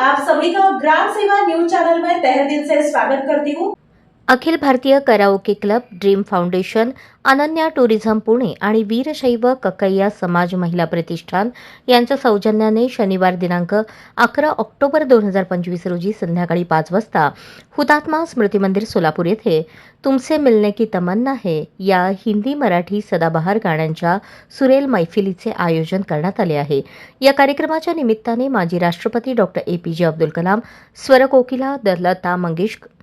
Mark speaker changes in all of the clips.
Speaker 1: आप सभी का ग्राम सेवा न्यूज चैनल में तहे दिल से स्वागत करती हूँ।
Speaker 2: Akhil Bharatiya karaoke club dream foundation Ananya tourism Pune आणि वीरशैव ककैया समाज महिला प्रतिष्ठान यांच्या सौजन्याने शनिवार दिनांक अकरा ऑक्टोबर दोन हजार पंचवीस रोजी संध्याकाळी पाच वाजता हुतात्मा स्मृती मंदिर सोलापूर येथे तुमसे मिलने की तमन्ना है या हिंदी मराठी सदाबहार गाण्यांच्या सुरेल मैफिलीचे आयोजन करण्यात आले आहे. या कार्यक्रमाच्या निमित्ताने माजी राष्ट्रपती डॉक्टर ए पी जे अब्दुल कलाम स्वरकोकिला दलता लता मंगेशकर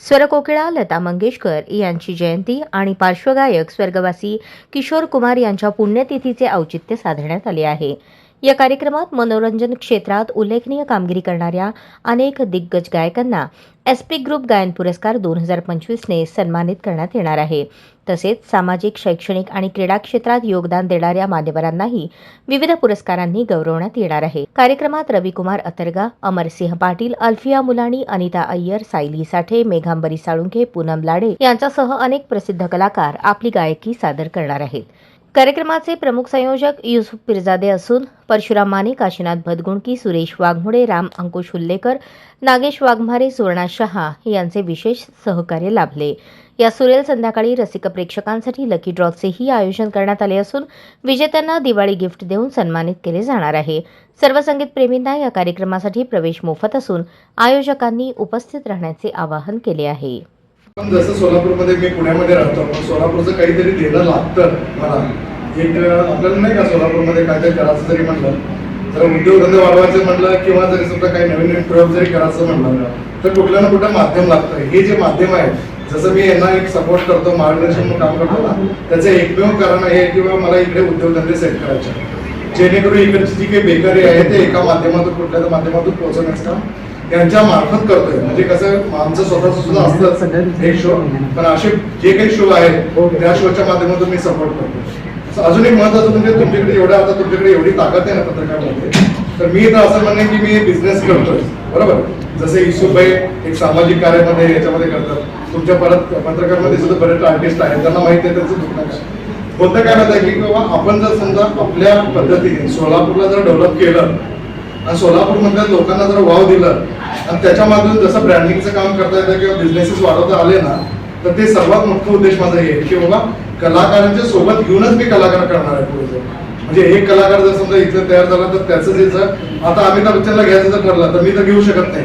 Speaker 2: स्वरकोकिळा लता मंगेशकर यांची जयंती आणि पार्श्वगायक स्वर्गवासी किशोर कुमार यांच्या पुण्यतिथीचे औचित्य साधण्यात आले आहे. या कार्यक्रमात मनोरंजन क्षेत्रात उल्लेखनीय कामगिरी करणाऱ्या अनेक दिग्गज गायकांना एस पी ग्रुप गायन पुरस्कार दोन हजार पंचवीसने सन्मानित करण्यात येणार आहे. तसेच सामाजिक शैक्षणिक आणि क्रीडा क्षेत्रात योगदान देणाऱ्या मान्यवरांनाही विविध पुरस्कारांनी गौरवण्यात येणार आहे. कार्यक्रमात रविकुमार अतरगा अमरसिंह पाटील अल्फिया मुलाणी अनिता अय्यर सायली साठे मेघांबरी साळुंखे पूनम लाडे यांच्यासह अनेक प्रसिद्ध कलाकार आपली गायकी सादर करणार आहेत. कार्यक्रमाचे प्रमुख संयोजक युसुफ पिरजादे असून परशुराम माने काशीनाथ भदगुणकी सुरेश वाघमोडे राम अंकुश हुल्लेकर नागेश वाघमारे सुवर्णा शहा यांचे विशेष सहकार्य लाभले. या सुरेल संध्याकाळी रसिक प्रेक्षकांसाठी लकी ड्रॉचेही आयोजन करण्यात आले असून विजेत्यांना दिवाळी गिफ्ट देऊन सन्मानित केले जाणार आहे. सर्व संगीतप्रेमींना या कार्यक्रमासाठी प्रवेश मोफत असून आयोजकांनी उपस्थित राहण्याचे आवाहन केले आहे.
Speaker 3: पण जसं सोलापूरमध्ये मी पुण्यामध्ये राहतो पण सोलापूरचं काहीतरी देणं लागतं मला. एक आपल्याला नाही का सोलापूरमध्ये काहीतरी करायचं जरी म्हणलं जर उद्योगधंदे वाढवायचे म्हणलं किंवा जरी समजा काही नवीन नवीन प्रयोग जरी करायचं म्हणलं तर कुठलं ना कुठलं माध्यम लागतं. हे जे माध्यम आहे जसं मी यांना एक सपोर्ट करतो मार्गदर्शन म्हणून काम करतो ना त्याचं एकमेव कारण आहे किंवा मला इकडे उद्योगधंदे सेट करायचे. जेणेकरून इकडची जी काही बेकारी आहे ते एका माध्यमातून कुठल्या माध्यमातून पोहोचवण्याचं काम यांच्या मार्फत करतोय. म्हणजे कसं आमचं स्वतःच सुद्धा असतं एक शो पण असे जे काही शो आहेत त्या शोच्या माध्यमातून मी सपोर्ट करतो अजून एक महत्वाचं म्हणजे तुमच्याकडे एवढ्या आता तुमच्याकडे एवढी ताकद आहे ना पत्रकारामध्ये. तर मी तर असं म्हणेन की मी बिझनेस करतोय. बरोबर? जसे युसुफभाई एक सामाजिक कार्यामध्ये याच्यामध्ये करतात. तुमच्या परत पत्रकारमध्ये सुद्धा बरेच आर्टिस्ट आहेत. त्यांना माहिती आहे त्यांचं दुःख काय. होतं काय माहिती आहे की बाबा आपण जर समजा आपल्या पद्धतीने सोलापूरला जर डेव्हलप केलं सोलापूरमधल्या लोकांना जर वाव दिला आणि त्याच्यामधून जसं ब्रँडिंगचं काम करता येतं किंवा बिझनेसेस वाढवता आले ना तर ते सर्वात मोठा उद्देश माझा हे की बाबा कलाकारांच्या सोबत घेऊनच मी कलाकार करणार आहे पुढे म्हणजे एक कलाकार जर समजा इथं तयार झाला तर त्याचं जे जर आता अमिताभ बच्चनला घ्यायचं जर ठरलं तर मी तर घेऊ शकत नाही.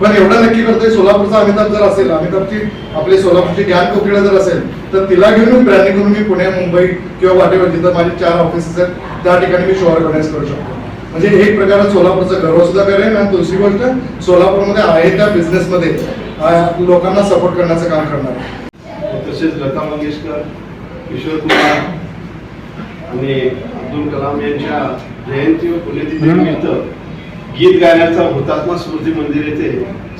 Speaker 3: पण एवढं नक्की करतोय सोलापूरचा अमिताभ जर असेल अमिताभची आपली सोलापूरची ज्ञान कोकिळा जर असेल तर तिला घेऊन ब्रँडिंग करून मी पुणे मुंबई किंवा वाटेवर जिथं माझे चार ऑफिसेस आहेत त्या ठिकाणी मी शो ऑर्गनाईज करू शकतो. म्हणजे एक प्रकारे सोलापूरचा गर्व सुद्धा करेन आणि दुसरी गोष्ट सोलापूरमध्ये आहे त्या बिझनेसमध्ये लोकांना सपोर्ट करण्याचं काम करणार.
Speaker 4: तसेच लता मंगेशकर किशोर कुमार आणि अब्दुल कलाम यांच्या जयंती व पुण्यतिथीनिमित्त गीत गाण्याचा हुतात्मा स्मृती मंदिर येथे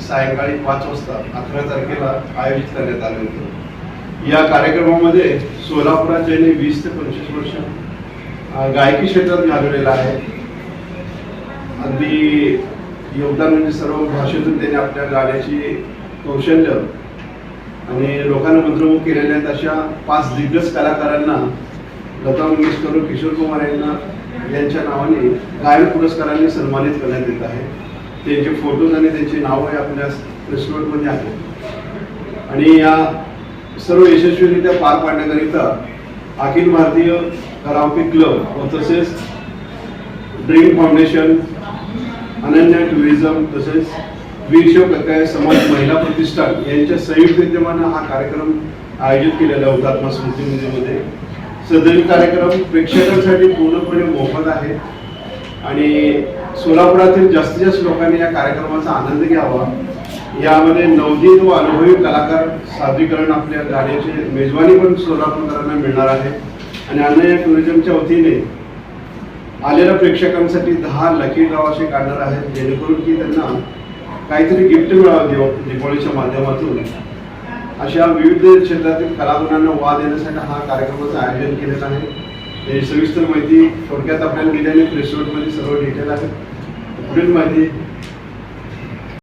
Speaker 4: सायंकाळी पाच वाजता अकरा तारखेला आयोजित करण्यात आले होते. या कार्यक्रमामध्ये सोलापुरात ज्यांनी वीस ते पंचवीस वर्ष गायकी क्षेत्रात घालवलेलं आहे अगदी योगदान म्हणजे सर्व भाषेतून त्यांनी आपल्या गाण्याची कौशल्य आणि लोकांना मंत्रमुख केलेल्या आहेत अशा पाच दिग्गज कलाकारांना लता मंगेशकर किशोर कुमार यांना यांच्या नावाने गायन पुरस्कारांनी सन्मानित करण्यात येत आहे. त्यांचे फोटोज आणि त्यांची नावं आपल्या प्रेस आहेत. आणि या सर्व यशस्वीरित्या पार पाडण्याकरिता अखिल भारतीय करावके क्लब व तसेच ड्रीम फाउंडेशन अनन्या टुरिझम तसेच वीरशव कक्काय समाज महिला प्रतिष्ठान यांच्या संयुक्त विद्यमानं हा कार्यक्रम आयोजित केलेला हुतात्मा स्मृती मंदिरमध्ये. सदरील कार्यक्रम प्रेक्षकांसाठी पूर्णपणे मोफत आहे आणि सोलापुरातील जास्तीत जास्त लोकांनी या कार्यक्रमाचा आनंद घ्यावा. यामध्ये नवदीत व अनुभवी कलाकार सादरीकरण आपल्या गाण्याचे मेजवानी पण सोलापूरकरांना मिळणार आहे. आणि अनन्या टुरिझमच्या वतीने आलेल्या प्रेक्षकांसाठी दहा लकी ड्रॉ असे काढणार आहेत जेणेकरून की त्यांना काहीतरी गिफ्ट मिळावं दिव दिवाळीच्या माध्यमातून. अशा विविध क्षेत्रातील कलागुणांना वाव देण्यासाठी हा कार्यक्रमाचं आयोजन केलेलं आहे. याची सविस्तर माहिती थोडक्यात आपल्याला दिल्याने प्रेस सर्व डिटेल आहे पुढील माहिती